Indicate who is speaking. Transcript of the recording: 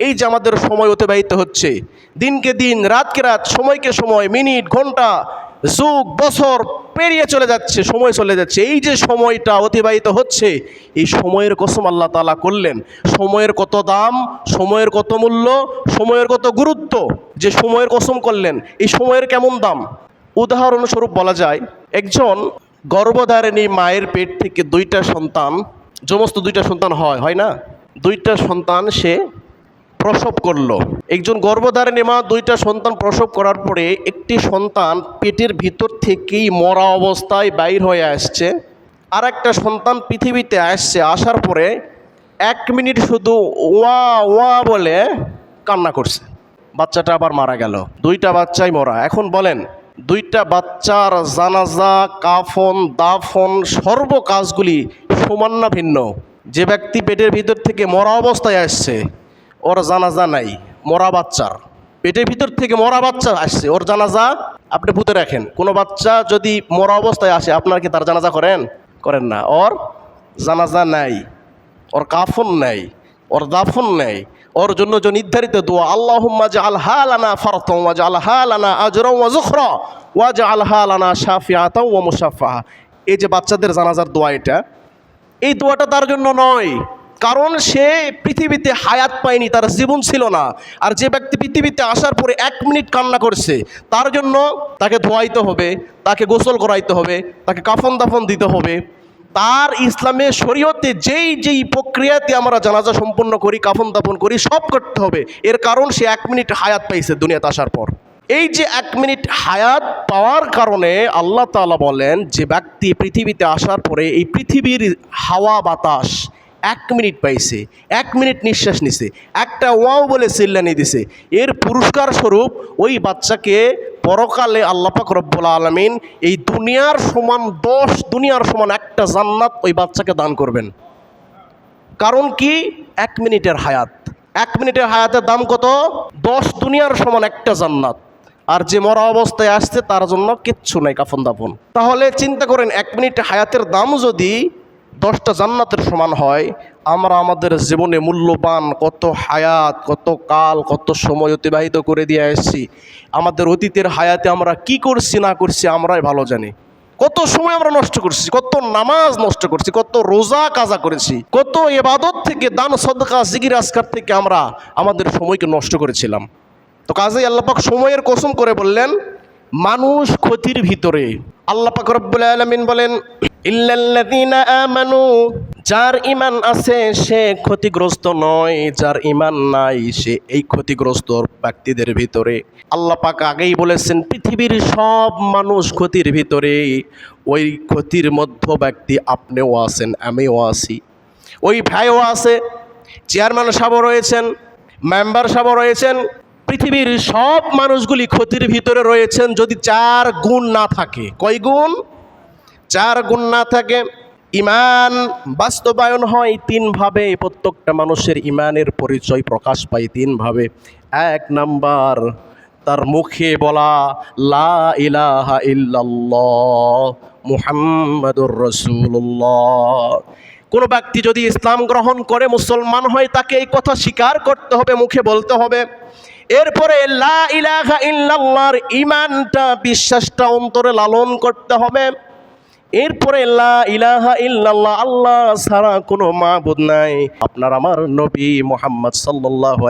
Speaker 1: এই যে আমাদের সময় অতিবাহিত হচ্ছে, দিনকে দিন, রাতকে রাত, সময়কে সময়, মিনিট, ঘণ্টা, যুগ, বছর পেরিয়ে চলে যাচ্ছে, সময় চলে যাচ্ছে। এই যে সময়টা অতিবাহিত হচ্ছে, এই সময়ের কসম আল্লাহ তালা করলেন, সময়ের কত দাম, সময়ের কত মূল্য, সময়ের কত গুরুত্ব, যে সময়ের কসম করলেন, এই সময়ের কেমন দাম? উদাহরণস্বরূপ বলা যায়, একজন গর্ভধারিণী মায়ের পেট থেকে দুইটা সন্তান সমস্ত দুইটা সন্তান হয় হয় না? দুইটা সন্তান সে প্রসব করল। একজন গর্ভধারিণী মা দুইটা সন্তান প্রসব করার পরে একটি সন্তান পেটের ভিতর থেকেই মরা অবস্থায় বাইর হয়ে আসছে। আর একটা সন্তান পৃথিবীতে আসছে, আসার পরে এক মিনিট শুধু ওয়া ওয়া বলে কান্না করছে। বাচ্চাটা আবার মারা গেল। দুইটা বাচ্চাই মরা। এখন বলেন, দুইটা বাচ্চার জানাজা, কাফন, দাফন, সর্ব কাজগুলি সমান না ভিন্ন। যে ব্যক্তি পেটের ভিতর থেকে মরা অবস্থায় আসছে ওর জানাজা নাই, মরা বাচ্চার। পেটের ভিতর থেকে মরা বাচ্চা আসছে, ওর জানাজা আপনি ভূতে রাখেন। কোনো বাচ্চা যদি মরা অবস্থায় আসে, আপনার কি তার জানাজা করেন? করেন না। ওর জানাজা নাই, ওর কাফন নেই, ওর দাফন নেই, ওর জন্য যে নির্ধারিত দোয়া, আল্লাহুম্মা জাআল হালানা ফারতাম ওয়া জাআল হালানা আজরা ওয়া যুখরা ওয়া জাআল হালানা শাফিআতাও ওয়া মুশাফফাহা। এই যে বাচ্চাদের জানাজার দোয়া এটা, এই দোয়াটা তার জন্য নয়। কারণ সে পৃথিবীতে হায়াত পায়নি, তার জীবন ছিল না। আর যে ব্যক্তি পৃথিবীতে আসার পরে এক মিনিট কান্না করছে, তার জন্য তাকে ধোয়াইতে হবে, তাকে গোসল করাইতে হবে, তাকে কাফন দাফন দিতে হবে। তার ইসলামে শরীয়তে যেই যেই প্রক্রিয়াতে আমরা জানাজা সম্পন্ন করি, কাফন দাফন করি, সব করতে হবে। এর কারণ সে এক মিনিট হায়াত পাইছে দুনিয়াতে আসার পর। এই যে এক মিনিট হায়াত পাওয়ার কারণে আল্লাহ তাআলা বলেন, যে ব্যক্তি পৃথিবীতে আসার পরে এই পৃথিবীর হাওয়া বাতাস এক মিনিট পাইছে, এক মিনিট নিঃশ্বাস নিছে, একটা ওয়াও বলে চিল্লানি দিছে। এর পুরস্কার স্বরূপ ওই বাচ্চাকে পরকালে আল্লাপাক রব্বুল আলমিন এই দুনিয়ার সমান দশ, দুনিয়ার সমান একটা জান্নাত ওই বাচ্চাকে দান করবেন। কারণ কি? এক মিনিটের হায়াত। এক মিনিটের হায়াতের দাম কত? দশ, দুনিয়ার সমান একটা জান্নাত। আর যে মরা অবস্থায় আসছে তার জন্য কিচ্ছু নাই কাফন দাফন। তাহলে চিন্তা করেন, এক মিনিট হায়াতের দাম যদি দশটা জান্নাতের সমান হয়। আমরা আমাদের জীবনে মূল্যবান কত হায়াত, কত কাল, কত সময় অতিবাহিত করে দিয়ে আসছি আমাদের অতীতের হায়াতে আমরা কি করছি, না করছি, আমরাই ভালো জানি। কত সময় আমরা নষ্ট করছি, কত নামাজ নষ্ট করছি, কত রোজা কাজা করেছি, কত এবাদত থেকে দান, সদকা জিগির আসকার থেকে আমরা আমাদের সময়কে নষ্ট করেছিলাম। তো কাজেই আল্লাপাক সময়ের কসম করে বললেন মানুষ ক্ষতির ভিতরে। আল্লাপাক রব্বুল আলমিন বলেন যার ইমান আছে সে ক্ষতিগ্রস্ত নয়, যার ইমান নাই সে এই ক্ষতিগ্রস্ত ব্যক্তিদের ভিতরে। আল্লাহ পাক আগেই বলেছেন, পৃথিবীর সব মানুষ ক্ষতির ভিতরে, ওই ক্ষতির মধ্য ব্যক্তি আপনিও আছেন, আমিও আছি। ওই ভাইও আছে, চেয়ারম্যান সাহেবও রয়েছেন, মেম্বার সাহেবও রয়েছেন পৃথিবীর সব মানুষগুলি ক্ষতির ভিতরে রয়েছেন যদি চার গুণ না থাকে। কয় গুণ? চার গুণ না থাকে। ইমান বাস্তবায়ন হয় তিনভাবে প্রত্যেকটা মানুষের ইমানের পরিচয় প্রকাশ পায় তিনভাবে এক নাম্বার, তার মুখে বলা, লা ইলাহা ইল্লাল্লাহ মুহাম্মাদুর রসুল্লাহ কোনো ব্যক্তি যদি ইসলাম গ্রহণ করে, মুসলমান হয়, তাকে এই কথা স্বীকার করতে হবে, মুখে বলতে হবে এরপরে ইলাহা ইমানটা বিশ্বাসটা অন্তরে লালন করতে হবে। এরপরে ইলাহা ইল্লাল্লাহ, আল্লাহ ছাড়া কোনো মাহবুদ নাই। আপনার আমার নবী মোহাম্মদ সাল্লাহ